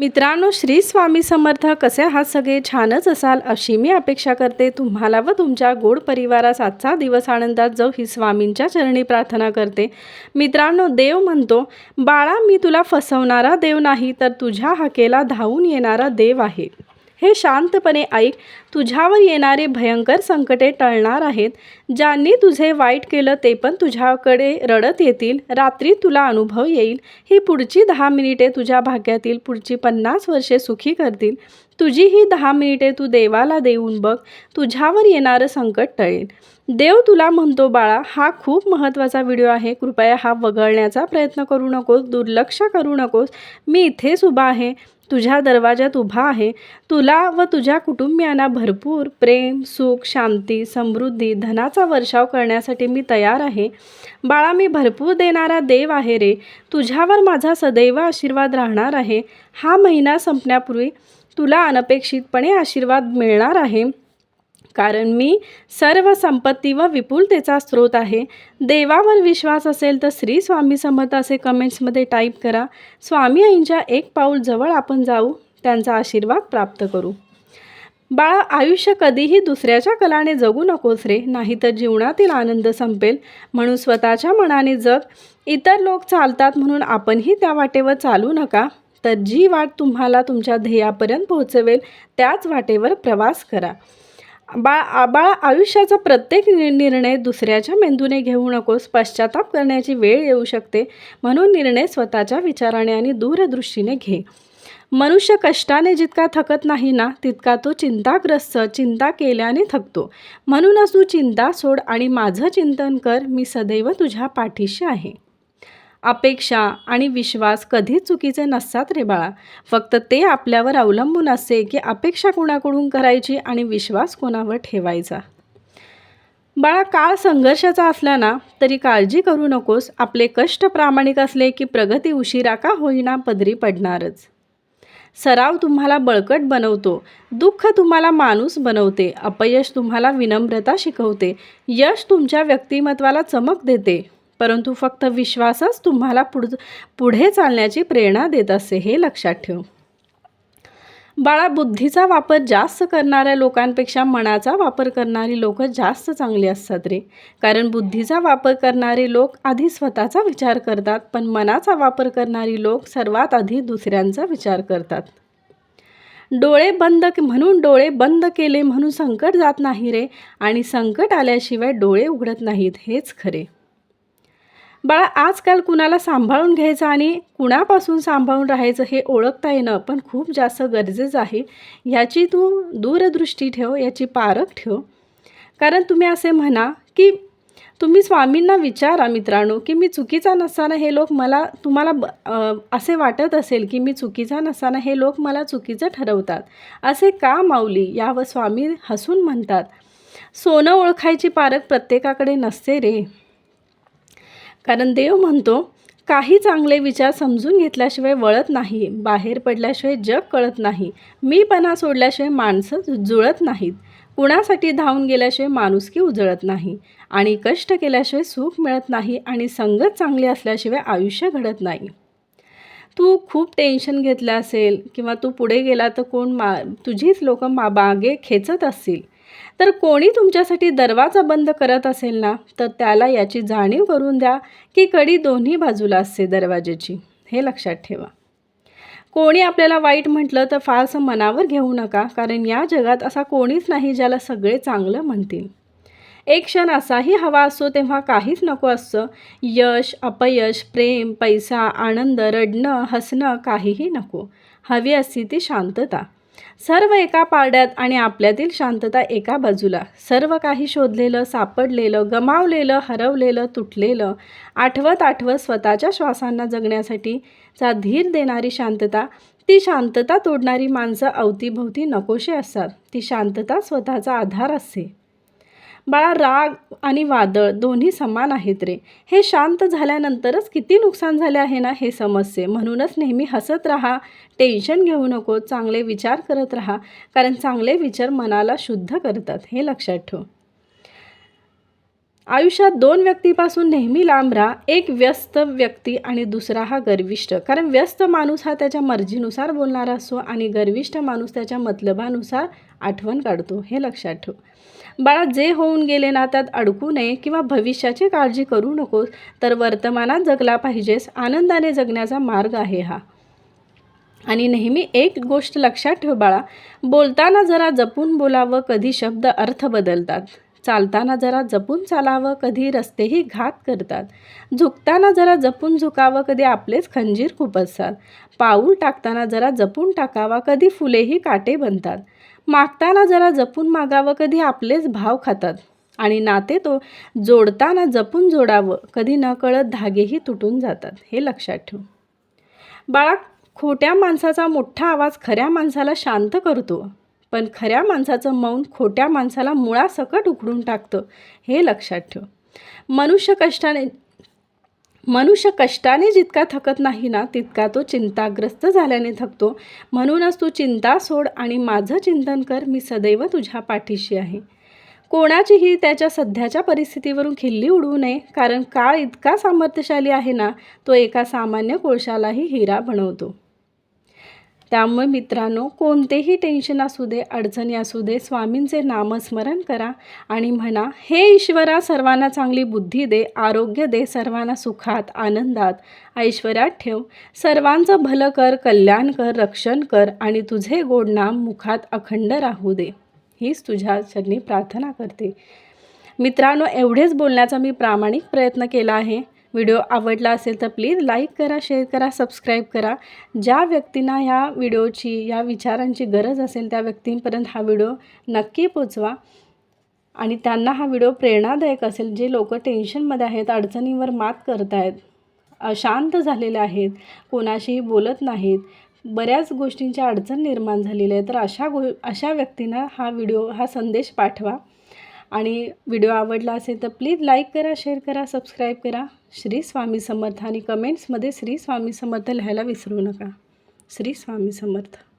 मित्रांनो श्री स्वामी समर्थ कसे आहात सगळे? छानच असाल अशी मी अपेक्षा करते. तुम्हाला व तुमच्या गोड परिवारास आजचा दिवस आनंदात जाऊ ही स्वामींच्या चरणी प्रार्थना करते. मित्रांनो देव म्हणतो बाळा मी तुला फसवणारा देव नाही तर तुझ्या हाकेला धावून येणारा देव आहे. हे शांतपणे ऐक तुझ्यावर येणारे भयंकर संकटे टळणार आहेत. ज्यांनी तुझे वाईट केलं ते पण तुझ्याकडे रडत येतील. रात्री तुला अनुभव येईल. ही पुढची दहा मिनिटे तुझ्या भाग्यातील पुढची पन्नास वर्षे सुखी करतील. तुझी ही दहा मिनिटे तू देवाला देऊन बघ. तुझ्यावर येणारं संकट टळेल. देव तुला म्हणतो बाळा हा खूप महत्त्वाचा व्हिडिओ आहे. कृपया हा वगळण्याचा प्रयत्न करू नकोस. दुर्लक्ष करू नकोस. मी इथेच उभा आहे. तुझ्या दरवाजात उभा आहे. तुला व तुझ्या कुटुंबियांना भरपूर प्रेम सुख शांती समृद्धी धनाचा वर्षाव करण्यासाठी मी तयार आहे. बाळा मी भरपूर देणारा देव आहे रे. तुझ्यावर माझा सदैव आशीर्वाद राहणार आहे. हा महिना संपण्यापूर्वी तुला अनपेक्षितपणे आशीर्वाद मिळणार आहे. कारण मी सर्व संपत्ती व विपुलतेचा स्रोत आहे. देवावर विश्वास असेल तर श्री स्वामी समर्थ असे कमेंट्समध्ये टाईप करा. स्वामी आईंच्या एक पाऊल जवळ आपण जाऊ त्यांचा आशीर्वाद प्राप्त करू. बाळा आयुष्य कधीही दुसऱ्याच्या कलाने जगू नकोस रे नाहीतर जीवनातील आनंद संपेल. म्हणून स्वतःच्या मनाने जग. इतर लोक चालतात म्हणून आपणही त्या वाटेवर चालू नका. तर जी वाट तुम्हाला तुमच्या ध्येयापर्यंत पोहोचवेल त्याच वाटेवर प्रवास करा. बाळ बाळा आयुष्याचा प्रत्येक निर्णय दुसऱ्याच्या मेंदूने घेऊ नकोस पश्चाताप करण्याची वेळ येऊ शकते. म्हणून निर्णय स्वतःच्या विचाराने आणि दूरदृष्टीने घे. मनुष्य कष्टाने जितका थकत नाही ना तितका तो चिंताग्रस्त चिंता केल्याने थकतो. म्हणूनच तू चिंता सोड आणि माझं चिंतन कर मी सदैव तुझ्या पाठीशी आहे. अपेक्षा आणि विश्वास कधीच चुकीचे नसतात रे बाळा. फक्त ते आपल्यावर अवलंबून असते की अपेक्षा कोणाकडून करायची आणि विश्वास कोणावर ठेवायचा. बाळा काळ संघर्षाचा असला ना तरी काळजी करू नकोस. आपले कष्ट प्रामाणिक असले की प्रगती उशिरा का होईना पदरी पडणारच. सराव तुम्हाला बळकट बनवतो. दुःख तुम्हाला माणूस बनवते. अपयश तुम्हाला विनम्रता शिकवते. यश तुमच्या व्यक्तिमत्वाला चमक देते. परंतु फक्त विश्वासच तुम्हाला पुढ पुढे चालण्याची प्रेरणा देत असते हे लक्षात ठेव. बाळा बुद्धीचा वापर जास्त करणाऱ्या लोकांपेक्षा मनाचा वापर करणारी लोक जास्त चांगली असतात रे. कारण बुद्धीचा वापर करणारे लोक आधी स्वतःचा विचार करतात पण मनाचा वापर करणारी लोक सर्वात आधी दुसऱ्यांचा विचार करतात. डोळे बंद म्हणून डोळे बंद केले म्हणून संकट जात नाही रे आणि संकट आल्याशिवाय डोळे उघडत नाहीत हेच खरे. बाळा आजकाल कुणाला सांभाळून घ्यायचं आणि कुणापासून सांभाळून राहायचं हे ओळखता येणं पण खूप जास्त गरजेचं आहे. ह्याची तू दूरदृष्टी ठेव याची पारख ठेव. कारण तुम्ही असे म्हणा की तुम्ही स्वामींना विचारा मित्रांनो की मी चुकीचा नसताना हे लोक मला तुम्हाला ब असे वाटत असेल की मी चुकीचा नसताना हे लोक मला चुकीचं ठरवतात. असे का माऊली? यावर स्वामी हसून म्हणतात सोनं ओळखायची पारख प्रत्येकाकडे नसते रे. कारण देव म्हणतो काही चांगले विचार समजून घेतल्याशिवाय वळत नाही बाहेर पडल्याशिवाय जग कळत नाही मीपणा सोडल्याशिवाय माणसं जुळत नाहीत. कुणासाठी धावून गेल्याशिवाय माणुसकी उजळत नाही आणि कष्ट केल्याशिवाय सुख मिळत नाही आणि संगत चांगली असल्याशिवाय आयुष्य घडत नाही. तू खूप टेन्शन घेतलं असेल किंवा तू पुढे गेला तर कोण मा तुझीच लोक मा बागे खेचत असतील. तर कोणी तुमच्यासाठी दरवाजा बंद करत असेल ना तर त्याला याची जाणीव करून द्या की कडी दोन्ही बाजूला असते दरवाजेची. हे लक्षात ठेवा. कोणी आपल्याला वाईट म्हटलं तर फारसं मनावर घेऊ नका कारण या जगात असा कोणीच नाही ज्याला सगळे चांगलं म्हणतील. एक क्षण असाही हवा असतो तेव्हा काहीच नको असतं. यश अपयश प्रेम पैसा आनंद रडणं हसणं काहीही नको. हवी असती ती शांतता. सर्व एका पारड्यात आणि आपल्यातील शांतता एका बाजूला. सर्व काही शोधलेलं सापडलेलं गमावलेलं हरवलेलं तुटलेलं आठवत आठवत स्वतःच्या श्वासांना जगण्यासाठी चा धीर देणारी शांतता ती शांतता तोडणारी माणसं अवतीभोवती नकोशी असतात. ती शांतता स्वतःचा आधार असते. बाळा राग आणि वादळ दोन्ही समान आहेत रे. हे शांत झाल्यानंतरच किती नुकसान झाले आहे ना हे समजते. म्हणूनच नेहमी हसत राहा टेन्शन घेऊ नको चांगले विचार करत राहा कारण चांगले विचार मनाला शुद्ध करतात हे लक्षात ठेव. आयुष्यात दोन व्यक्तीपासून नेहमी लांब राहा एक व्यस्त व्यक्ती आणि दुसरा हा गर्विष्ठ. कारण व्यस्त माणूस हा त्याच्या मर्जीनुसार बोलणारा असतो आणि गर्विष्ठ माणूस त्याच्या मतलबानुसार आठवण काढतो हे लक्षात ठेव. बाळा जे होऊन गेले ना त्यात अडकू नये किंवा भविष्याची काळजी करू नकोस तर वर्तमानात जगला पाहिजेस आनंदाने जगण्याचा मार्ग आहे हा. आणि नेहमी एक गोष्ट लक्षात ठेव बाळा बोलताना जरा जपून बोलावं कधी शब्द अर्थ बदलतात. चालताना जरा जपून चालावं कधी रस्तेही घात करतात. झुकताना जरा जपून झुकावं कधी आपलेच खंजीर खुपसतात पाऊल टाकताना जरा जपून टाकावा कधी फुलेही काटे बनतात. मागताना जरा जपून मागावं कधी आपलेच भाव खातात. आणि नाते तो जोडताना जपून जोडावं कधी न कळत धागेही तुटून जातात. हे लक्षात ठेव. बाळा खोट्या माणसाचा मोठा आवाज खऱ्या माणसाला शांत करतो. पण खऱ्या माणसाचं मौन खोट्या माणसाला मुळासकट उखडून टाकतं हे लक्षात ठेव. मनुष्य कष्टाने मनुष्य कष्टाने जितका थकत नाही ना तितका तो चिंताग्रस्त झाल्याने थकतो. म्हणूनच तू चिंता सोड आणि माझं चिंतन कर मी सदैव तुझ्या पाठीशी आहे. कोणाचीही त्याच्या सध्याच्या परिस्थितीवरून खिल्ली उडवू नये कारण काळ इतका सामर्थ्यशाली आहे ना तो एका सामान्य कोळशालाही हिरा बनवतो. त्यामुळे मित्रांनो कोणतेही टेन्शन असू दे अडचणी असू दे स्वामींचे नामस्मरण करा आणि म्हणा हे ईश्वरा सर्वांना चांगली बुद्धी दे आरोग्य दे सर्वांना सुखात आनंदात ऐश्वर्यात ठेव. सर्वांचं भलं कर कल्याण कर रक्षण कर आणि तुझे गोड नाम मुखात अखंड राहू दे. हीच तुझ्या चरणी प्रार्थना करते. मित्रांनो एवढेच बोलण्याचा मी प्रामाणिक प्रयत्न केला आहे. व्हिडिओ आवडला असेल तर प्लीज लाईक करा शेअर करा सबस्क्राईब करा. ज्या व्यक्तींना ह्या व्हिडिओची या विचारांची गरज असेल त्या व्यक्तींपर्यंत हा व्हिडिओ नक्की पोचवा. आणि त्यांना हा व्हिडिओ प्रेरणादायक असेल जे लोक टेन्शनमध्ये आहेत अडचणींवर मात करत आहेत अशांत झालेले आहेत कोणाशीही बोलत नाहीत बऱ्याच गोष्टींची अडचण निर्माण झालेली आहे तर अशा गो अशा व्यक्तींना हा व्हिडिओ हा संदेश पाठवा. आणि व्हिडिओ आवडला असेल तर प्लीज लाईक करा शेअर करा सबस्क्राईब करा. श्री स्वामी समर्थ आणि कमेंट्समध्ये श्री स्वामी समर्थ लिहायला विसरू नका. श्री स्वामी समर्थ.